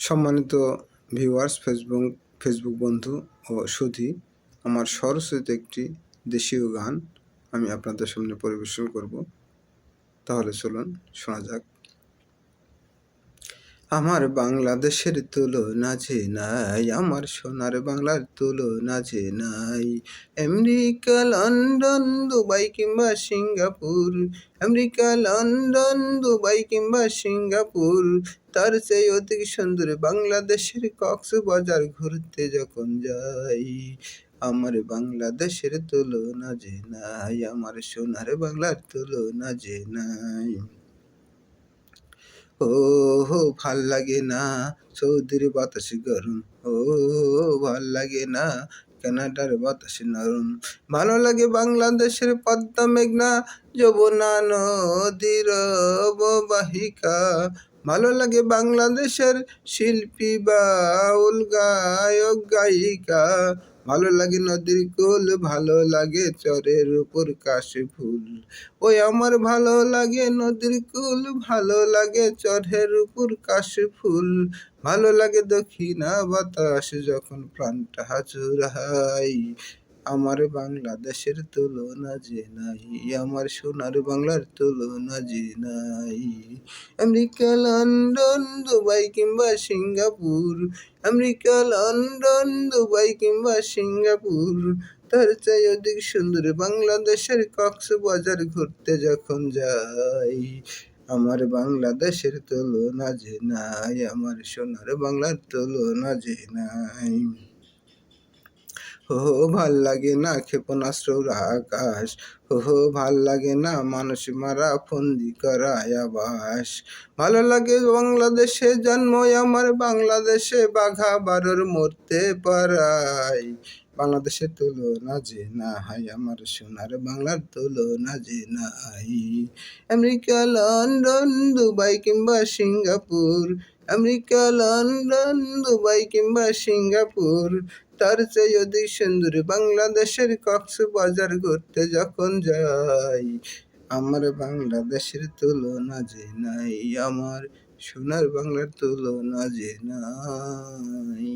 সম্মানিত viewers Facebook Facebook বন্ধু ও সুধি, আমার সরস্বতীত একটি দেশীয় গান আমি আপনাদের সামনে পরিবেশন করব। তাহলে চলুন, শোনা যাক। আমার বাংলাদেশের তুলনা যে নাই, আমার সোনার বাংলার তুলনা যে নাই। আমেরিকা, লন্ডন, দুবাই কিংবা সিঙ্গাপুর। আমেরিকা, লন্ডন, দুবাই কিংবা সিঙ্গাপুর। তার চেয়ে অধিক সুন্দর বাংলাদেশের কক্সবাজার ঘুরতে যখন যাই, আমার বাংলাদেশের তুলনা যে নাই, আমার সোনার বাংলার তুলনা যে নাই। ও ভালো লাগে না। সৌদির বাতাস গরম। ও ভালো লাগে না। কানাডার বাতাস নরম। ভালো লাগে বাংলাদেশের পদ্মা মেঘনা, যমুনা নদীর অববাহিকা। ভালো লাগে বাংলাদেশের শিল্পী বাউল গায়ক, গায়িকা। ভালো লাগে নদীর কুল ভালো লাগে চরের উপর কাশি ফুল। ওই আমার ভালো লাগে নদীর কুল ভালো লাগে চরের উপর কাশি ফুল। ভালো লাগে দক্ষিণা বাতাস যখন প্রাণটা হাজুরাই আমার বাংলাদেশের তুলনা যে নাই, আমার সোনার বাংলার তুলনা যে নাই। আমেরিকা, লন্ডন, দুবাই কিংবা সিঙ্গাপুর, আমেরিকা, লন্ডন, দুবাই কিংবা সিঙ্গাপুর, তার চাই অধিক সুন্দর বাংলাদেশের কক্সবাজার ঘুরতে যখন যাই, আমার বাংলাদেশের তুলনা যে নাই, আমার সোনার বাংলার তুলনা যে নাই। ও ভালো লাগে না ক্ষেপণাস্ত্র আকাশ। ও ভালো লাগে না মানুষ মারা ফন্দি করা আবাস। ভালো লাগে বাংলাদেশে জন্ম, আমার বাংলাদেশে বাঘা বারোর মরতে পারাই বাংলাদেশের তুলনা যে না হাই আমার সোনার বাংলার তুলনা যে নাই আমেরিকা, লন্ডন, দুবাই কিংবা সিঙ্গাপুর আমেরিকা, লন্ডন, দুবাই কিংবা সিঙ্গাপুর। তার চেয়ে অধিক সুন্দর বাংলাদেশের কক্সবাজার ঘুরতে যখন যাই, আমার বাংলাদেশের তুলনা যে নাই, আমার সোনার বাংলার তুলনা যে নাই।